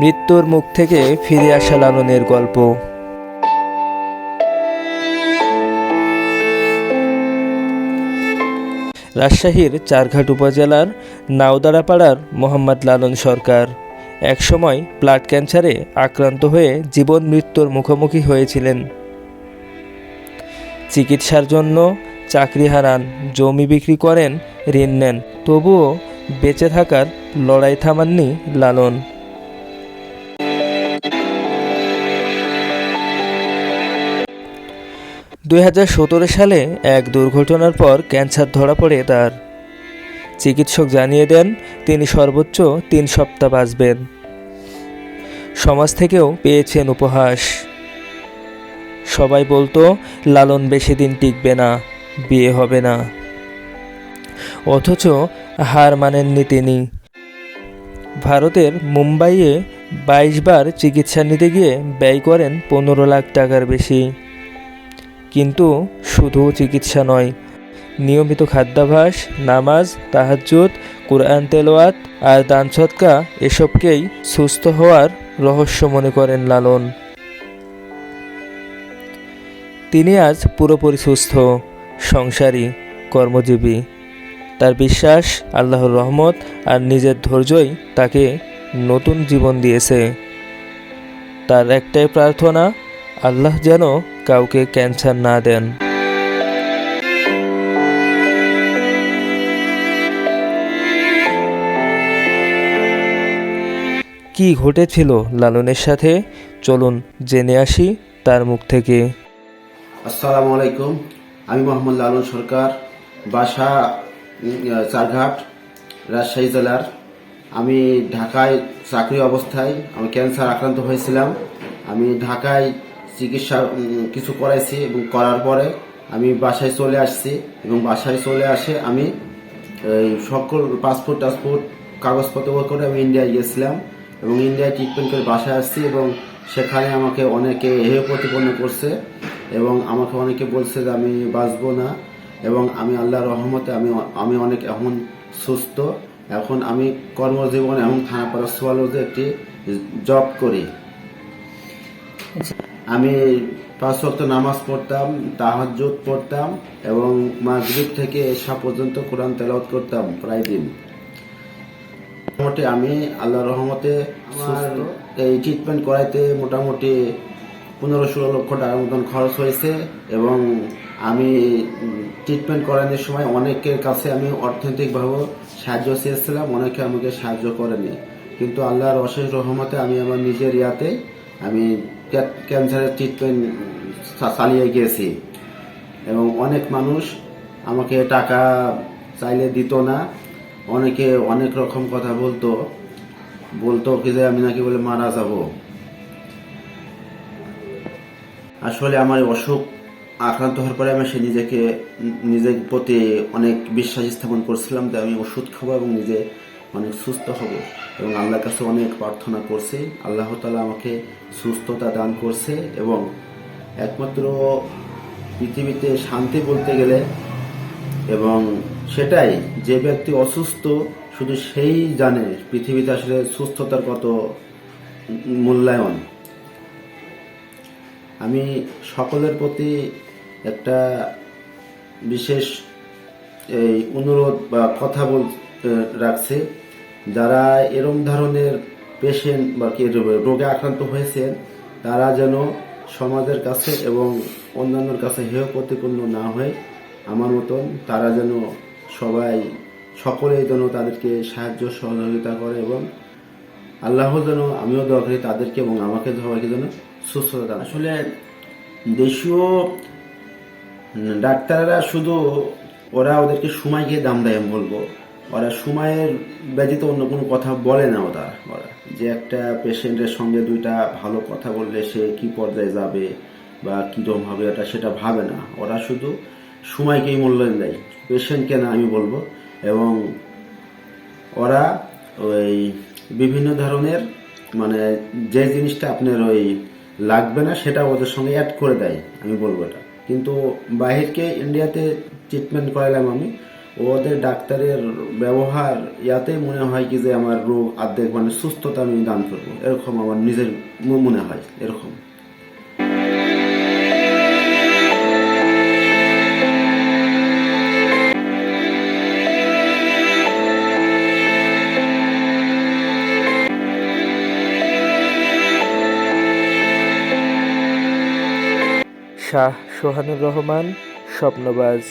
মৃত্যুর মুখ থেকে ফিরে আসা লালনের গল্প। রাজশাহীর চারঘাট উপজেলার নাওদারাপাড়ার মোহাম্মদ লালন সরকার একসময় ব্লাড ক্যান্সারে আক্রান্ত হয়ে জীবন মৃত্যুর মুখোমুখি হয়েছিলেন। চিকিৎসার জন্য চাকরি হারান, জমি বিক্রি করেন, ঋণ নেন, তবুও বেঁচে থাকার লড়াই থামাননি লালন। দুই হাজার সতেরো সালে এক দুর্ঘটনার পর ক্যান্সার ধরা পড়ে তার। চিকিৎসক জানিয়ে দেন, তিনি সর্বোচ্চ তিন সপ্তাহ বাঁচবেন। সমাজ থেকেও পেয়েছেন উপহাস। সবাই বলতো, লালন বেশি দিন টিকবে না, বিয়ে হবে না। অথচ হার মানেননি তিনি। ভারতের মুম্বাইয়ে বাইশ বার চিকিৎসা নিতে গিয়ে ব্যয় করেন পনেরো লাখ টাকার বেশি। কিন্তু শুধু চিকিৎসা নয়। নিয়মিত খাদ্যাভ্যাস, নামাজ, তাহাজ্জুদ, কোরআন তেলোয়াত আর দান সৎকা এসবকেই সুস্থ হওয়ার রহস্য মনে করেন লালন। তিনি আজ পুরোপুরি সুস্থ, সংসারী, কর্মজীবী। তার বিশ্বাস, আল্লাহর রহমত আর নিজের ধৈর্যই তাকে নতুন জীবন দিয়েছে। তার একটাই প্রার্থনা, আল্লাহ যেন কাউকে ক্যান্সার না দেন। কি ঘটেছিল লালনের সাথে? চলুন জেনে আসি তার মুখ থেকে। আসসালামু আলাইকুম, আমি মোহাম্মদ লালন সরকার, বাসা চারঘাট, রাজশাহী জেলার। আমি ঢাকায় চাকরি অবস্থায়, আমি ক্যান্সার আক্রান্ত হয়েছিলাম। আমি ঢাকায় চিকিৎসা কিছু করাইছি এবং করার পরে আমি বাসায় চলে আসছি এবং বাসায় চলে আসে আমি সকল পাসপোর্ট টাসপোর্ট, কাগজপত্র করে আমি ইন্ডিয়ায় গিয়েছিলাম এবং ইন্ডিয়ায় ট্রিটমেন্ট করে বাসায় আসছি এবং সেখানে আমাকে অনেকে হেয় প্রতিপন্ন করছে এবং আমাকে অনেকে বলছে যে আমি বাঁচবো না এবং আমি আল্লাহর রহমতে আমি আমি অনেক এখন সুস্থ। এখন আমি কর্মজীবন এবং থানাপাড়া সোয়ালোজে একটি জব করি। আমি পাঁচ ওয়াক্ত নামাজ পড়তাম তাহাজ্জুদ পড়তাম এবং মাগরিব থেকে এসা পর্যন্ত কোরআন তেলাওয়াত করতাম প্রায় দিন। মোটামুটি আমি আল্লাহর রহমতে এই ট্রিটমেন্ট করাইতে মোটামুটি পনেরো ষোলো লক্ষ টাকার মতন খরচ হয়েছে এবং আমি ট্রিটমেন্ট করানোর সময় অনেকের কাছে আমি অর্থনৈতিকভাবে সাহায্য চেয়েছিলাম অনেকে আমাকে সাহায্য করেনি। কিন্তু আল্লাহর অশেষ রহমতে আমি আমার নিজের ইয়াতে আমি ক্যান্সারের ট্রিটমেন্ট চালিয়ে গিয়েছি এবং অনেক মানুষ আমাকে টাকা চাইলে দিত না। অনেকে অনেক রকম কথা বলতো। বলতো কি যে, আমি নাকি বলে মারা যাব। আসলে আমার অসুখ আক্রান্ত হওয়ার পরে আমি সে নিজেকে, নিজের প্রতি অনেক বিশ্বাস স্থাপন করছিলাম যে, আমি ওষুধ খাব এবং নিজে অনেক সুস্থ হব। এবং আল্লাহর কাছে অনেক প্রার্থনা করছি। আল্লাহ তালা আমাকে সুস্থতা দান করছে এবং একমাত্র পৃথিবীতে শান্তি বলতে গেলে এবং সেটাই, যে ব্যক্তি অসুস্থ শুধু সেই জানে পৃথিবীতে আসলে সুস্থতার কত মূল্যায়ন। আমি সকলের প্রতি একটা বিশেষ এই অনুরোধ বা কথা বল রাখছে। যারা এরম ধরনের পেশেন্ট বা কি রোগে আক্রান্ত হয়েছেন, তারা যেন সমাজের কাছে এবং অন্যান্যর কাছে হেয় প্রতিপন্ন না হয়। আমার মতন তারা যেন সবাই সকলেই যেন তাদেরকে সাহায্য সহযোগিতা করে এবং আল্লাহ যেন, আমিও দোয়া করি তাদেরকে এবং আমাকে সবাইকে যেন সুস্থতা আসলে দেশীয় ডাক্তাররা শুধু ওরা ওদেরকে সময় গিয়ে দাম দেয় আমি বলব। ওরা সময়ের ব্যতীত অন্য কোনো কথা বলে না ওরা ওরা যে একটা পেশেন্টের সঙ্গে দুইটা ভালো কথা বললে সে কি পর্যায়ে যাবে বা কীরকম হবে ওটা সেটা ভাবে না। ওরা শুধু সময়কেই মূল্যায়ন দেয়। পেশেন্টকে না আমি বলব। এবং ওরা ওই বিভিন্ন ধরনের মানে যে জিনিসটা আপনার ওই লাগবে না সেটা ওদের সঙ্গে অ্যাড করে দেয়, আমি বলব এটা। কিন্তু বাহিরকে ইন্ডিয়াতে ট্রিটমেন্ট করালাম আমি ওদের ডাক্তারের ব্যবহার ইয়াতেই মনে হয় কি যে আমার রোগ অর্ধেক মানে সুস্থতা আমি দান করব। এরকম আমার নিজের মনে হয়, এরকম। শাহ সোহানুর রহমান, স্বপ্নবাজ।